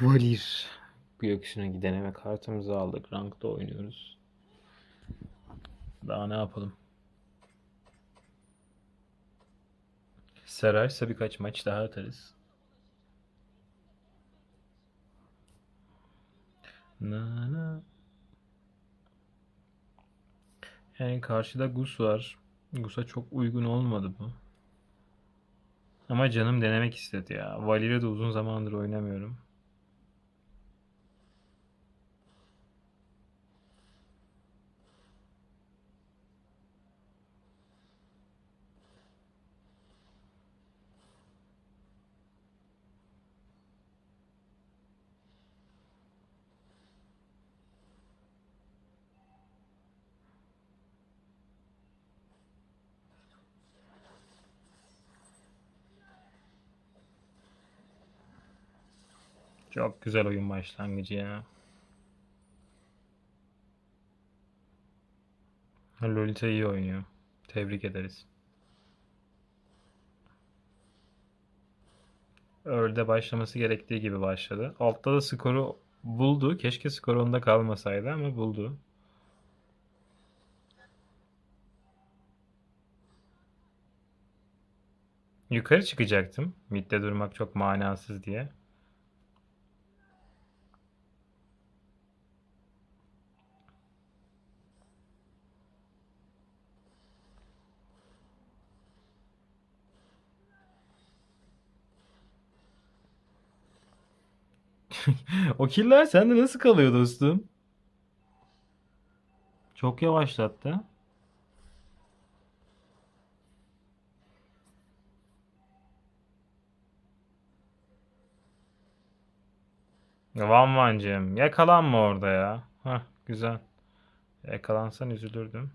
Valir gökyüzüne deneme kartımızı aldık. Rankta oynuyoruz. Daha ne yapalım? Sararsa birkaç maç daha atarız. Na na. Yani karşıda Gus var. Gus'a çok uygun olmadı bu. Ama canım denemek istedi ya. Valir'e de uzun zamandır oynamıyorum. Çok güzel oyun başlangıcı ya. Lolita iyi oynuyor. Tebrik ederiz. Earl'de başlaması gerektiği gibi başladı. Altta da skoru buldu. Keşke skor onda kalmasaydı ama buldu. Yukarı çıkacaktım. Mid'de durmak çok manasız diye. O killer sende nasıl kalıyor dostum? Çok yavaşlattı. Van Vancığım yakalanma orada ya. Hah güzel. Yakalansan üzülürdüm.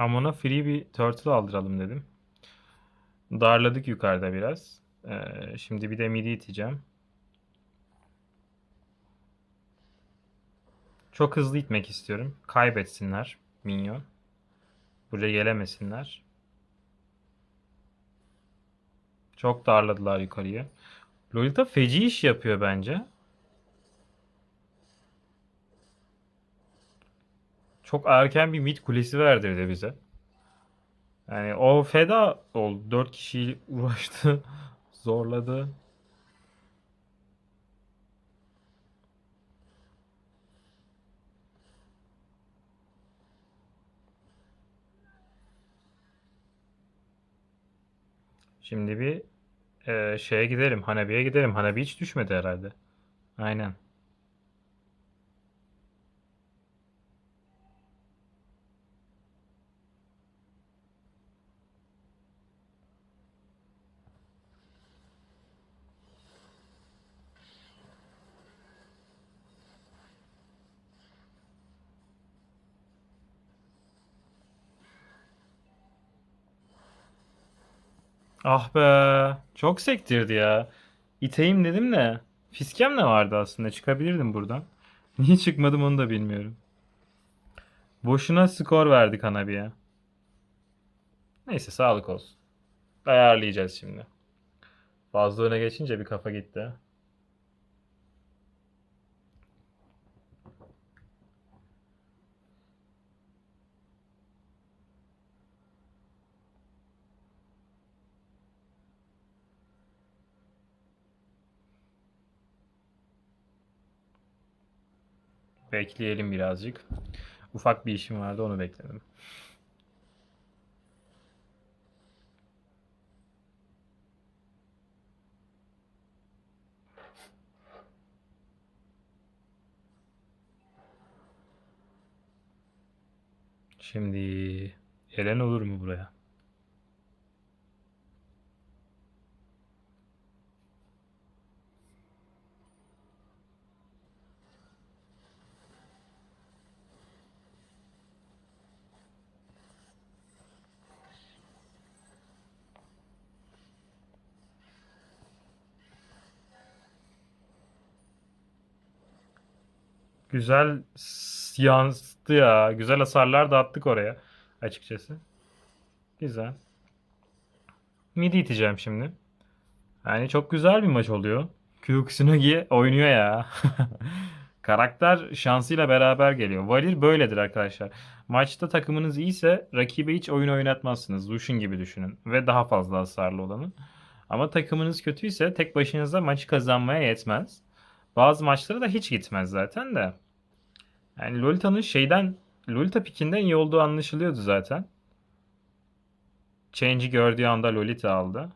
Amon'a free bir turtle aldıralım dedim. Darladık yukarıda biraz. Ee, şimdi bir de midi iteceğim. Çok hızlı itmek istiyorum. Kaybetsinler minyon. Buraya gelemesinler. Çok darladılar yukarıyı. Lolita feci iş yapıyor bence. Çok erken bir mid kulesi verdirdi bize. Yani o feda oldu. 4 kişiyi uğraştı. Zorladı. Şimdi bir e, şeye gidelim. Hanabi'ye gidelim. Hanabi hiç düşmedi herhalde. Aynen. Ah be. Çok sektirdi ya. İteyim dedim de. Fiskem de vardı aslında. Çıkabilirdim buradan. Niye çıkmadım onu da bilmiyorum. Boşuna skor verdik Hanabi'ye. Neyse sağlık olsun. Ayarlayacağız şimdi. Fazla öne geçince bir kafa gitti. Bekleyelim birazcık. Ufak bir işim vardı onu bekledim. Şimdi gelen olur mu buraya? Güzel yansıttı ya. Güzel hasarlar da attık oraya. Açıkçası. Güzel. Midi iteceğim şimdi. Yani çok güzel bir maç oluyor. Kukusunagi oynuyor ya. Karakter şansıyla beraber geliyor. Valir böyledir arkadaşlar. Maçta takımınız iyiyse rakibe hiç oyun oynatmazsınız. Lucian gibi düşünün. Ve daha fazla hasarlı olanı. Ama takımınız kötüyse tek başınıza maçı kazanmaya yetmez. Bazı maçlara da hiç gitmez zaten de. Yani Lolita'nın şeyden Lolita pikinden iyi olduğu anlaşılıyordu zaten. Change'i gördüğü anda Lolita aldı.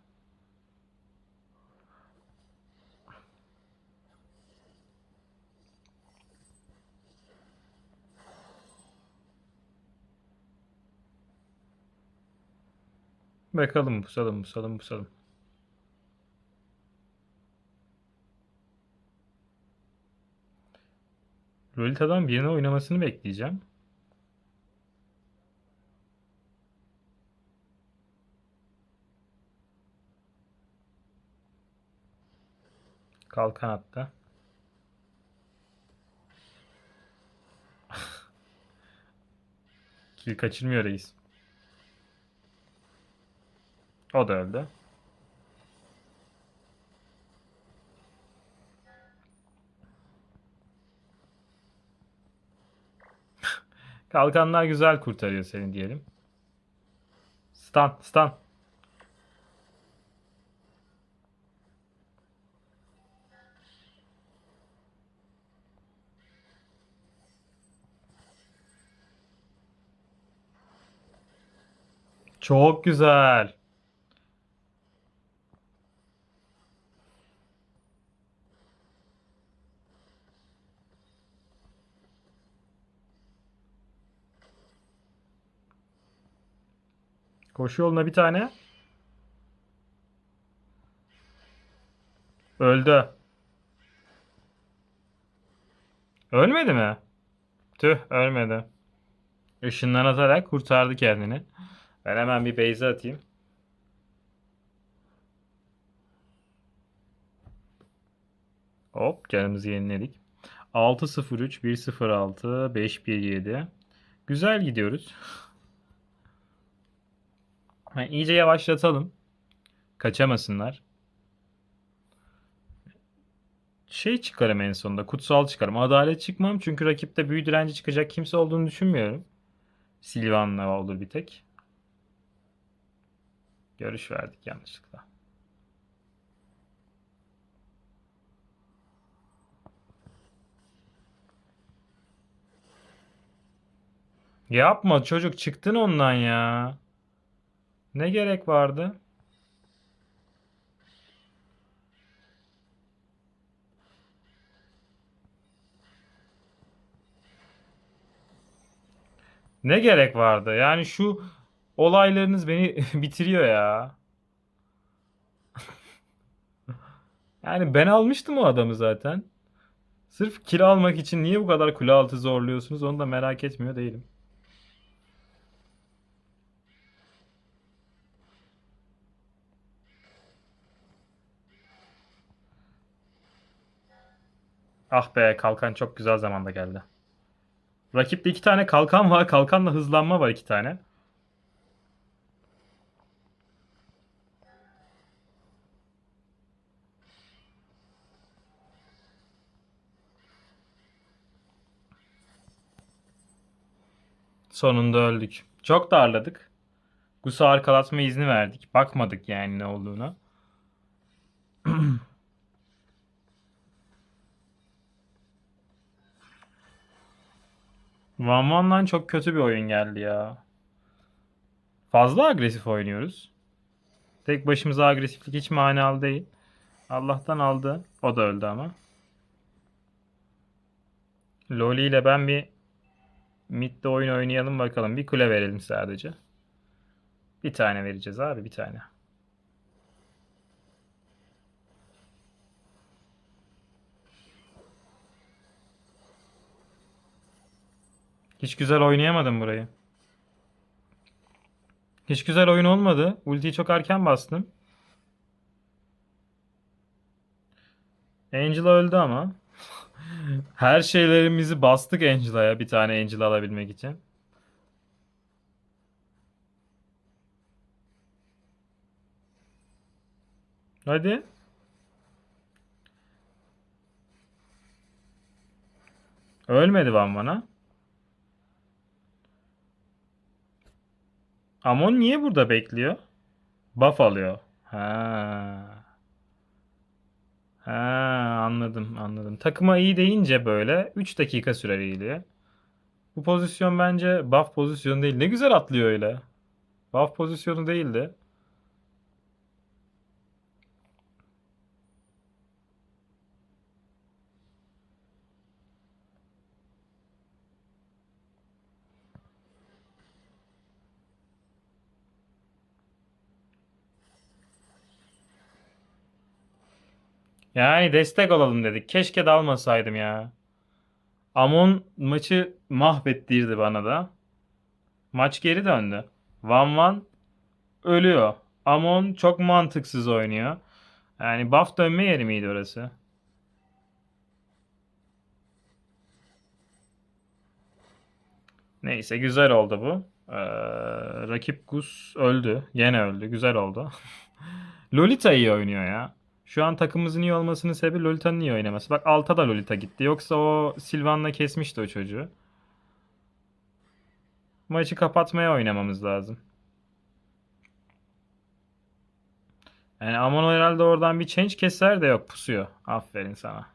Bakalım pusalım pusalım pusalım. Lolita'dan birine oynamasını bekleyeceğim. Kalkan attı. Kill kaçırmıyor reis. O da öldü. Kalkanlar güzel kurtarıyor seni diyelim. Stun, stun. Çok güzel. Koşu yoluna bir tane. Öldü. Ölmedi mi? Tüh ölmedi. Işından atarak kurtardı kendini. Ben hemen bir base atayım. Hop canımızı yeniledik. 6-0-3, 1-0-6, 5-1-7. Güzel gidiyoruz. Yani iyice yavaşlatalım. Kaçamasınlar. Şey çıkarım en sonunda. Kutsal çıkarım. Adalet çıkmam çünkü rakipte büyü direnci çıkacak kimse olduğunu düşünmüyorum. Silvan'la olur bir tek. Görüş verdik yanlışlıkla. Yapma çocuk çıktın ondan ya. Ne gerek vardı? Ne gerek vardı? Yani şu olaylarınız beni bitiriyor ya. Yani ben almıştım o adamı zaten. Sırf kill almak için niye bu kadar kule zorluyorsunuz onu da merak etmiyor değilim. Ah be kalkan çok güzel zamanda geldi. Rakipte iki tane kalkan var. Kalkanla hızlanma var iki tane. Sonunda öldük. Çok darladık. Gus'a arkalatma izni verdik. Bakmadık yani ne olduğuna. Van Van'dan çok kötü bir oyun geldi ya. Fazla agresif oynuyoruz. Tek başımıza agresiflik hiç manalı değil. Allah'tan aldı. O da öldü ama. Loli ile ben bir midde oyun oynayalım bakalım. Bir kule verelim sadece. Bir tane vereceğiz abi bir tane. Hiç güzel oynayamadım burayı. Hiç güzel oyun olmadı. Ultiyi çok erken bastım. Angela öldü ama. Her şeylerimizi bastık Angela'ya bir tane Angel alabilmek için. Hadi. Ölmedi Van Van'a. Amon niye burada bekliyor? Buff alıyor. Ha. Ha, anladım, anladım. Takıma iyi deyince böyle 3 dakika sürer iyiliği. Bu pozisyon bence buff pozisyonu değil. Ne güzel atlıyor öyle. Buff pozisyonu değildi. Yani destek olalım dedik. Keşke dalmasaydım ya. Amon maçı mahvettirdi bana da. Maç geri döndü. Van Van ölüyor. Amon çok mantıksız oynuyor. Yani buff dönme yeri miydi orası? Neyse güzel oldu bu. Ee, rakip Gus öldü. Yine öldü. Güzel oldu. Lolita iyi oynuyor ya. Şu an takımımızın iyi olmasının sebebi Lolita'nın iyi oynaması. Bak alta da Lolita gitti. Yoksa o Sylvan'la kesmişti o çocuğu. Maçı kapatmaya oynamamız lazım. Yani Amon herhalde oradan bir change keser de yok pusuyor. Aferin sana.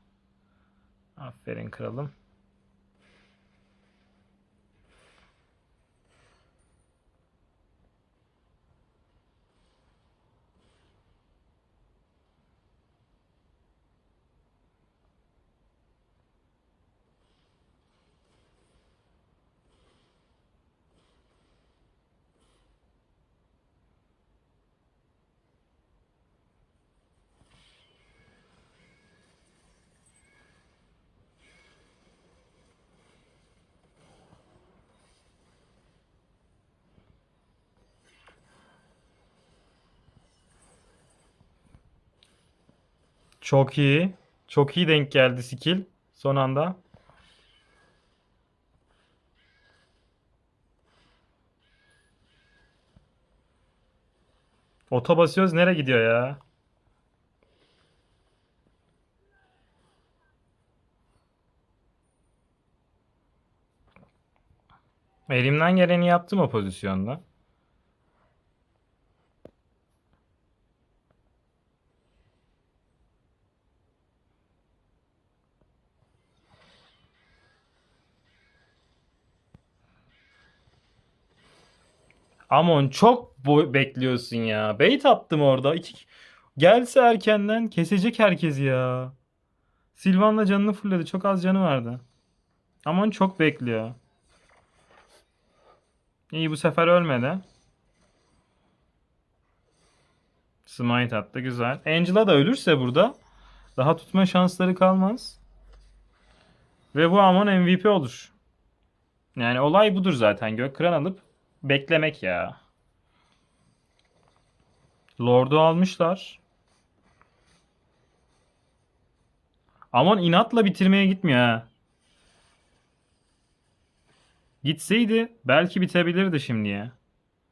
Aferin kralım. Çok iyi. Çok iyi denk geldi skill. Son anda. Ota basıyoruz nereye gidiyor ya? Elimden geleni yaptım o pozisyonda. Amon çok bekliyorsun ya. Bait attım orada. İki... Gelse erkenden kesecek herkesi ya. Silvan'la canını fulledi. Çok az canı vardı. Amon çok bekliyor. İyi bu sefer ölmedi. Smite attı güzel. Angela da ölürse burada daha tutma şansları kalmaz. Ve bu Amon MVP olur. Yani olay budur zaten. Gökkıran alıp beklemek ya. Lord'u almışlar. Amon inatla bitirmeye gitmiyor ha. Gitseydi belki bitebilirdi şimdiye.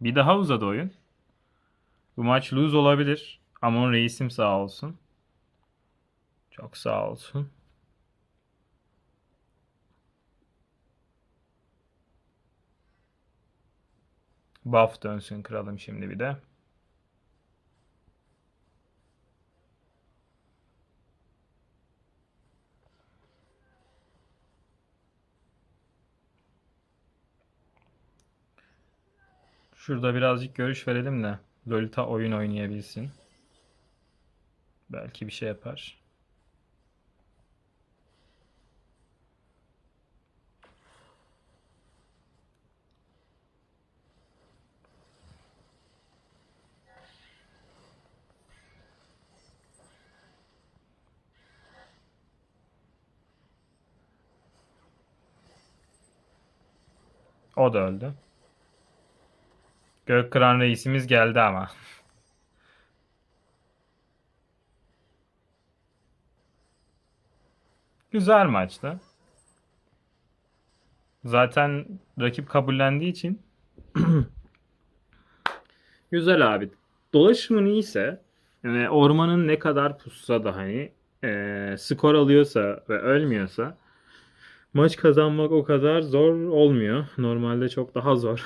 Bir daha uzadı oyun. Bu maç lose olabilir. Amon reisim sağ olsun. Çok sağ olsun. Buff dönsün kralım şimdi bir de. Şurada birazcık görüş verelim de Lolita oyun oynayabilsin. Belki bir şey yapar. O da öldü. Gökkıran reisimiz geldi ama. Güzel maçtı. Zaten rakip kabullendiği için güzel abi. Dolaşımın iyiyse ve ormanın ne kadar pussa da hani eee, skor alıyorsa ve ölmüyorsa maç kazanmak o kadar zor olmuyor. Normalde çok daha zor.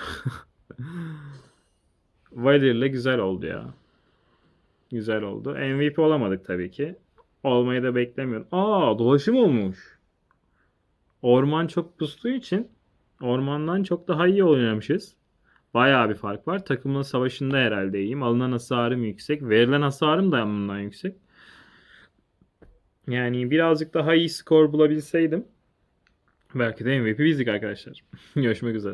Vadir'le güzel oldu ya. Güzel oldu. MVP olamadık tabii ki. Olmayı da beklemiyorum. Aa dolaşım olmuş. Orman çok pustuğu için ormandan çok daha iyi oynamışız. Bayağı bir fark var. Takımla savaşında herhalde iyiyim. Alınan hasarım yüksek. Verilen hasarım da bundan yüksek. Yani birazcık daha iyi skor bulabilseydim belki de MVP bizdik arkadaşlar. Görüşmek üzere.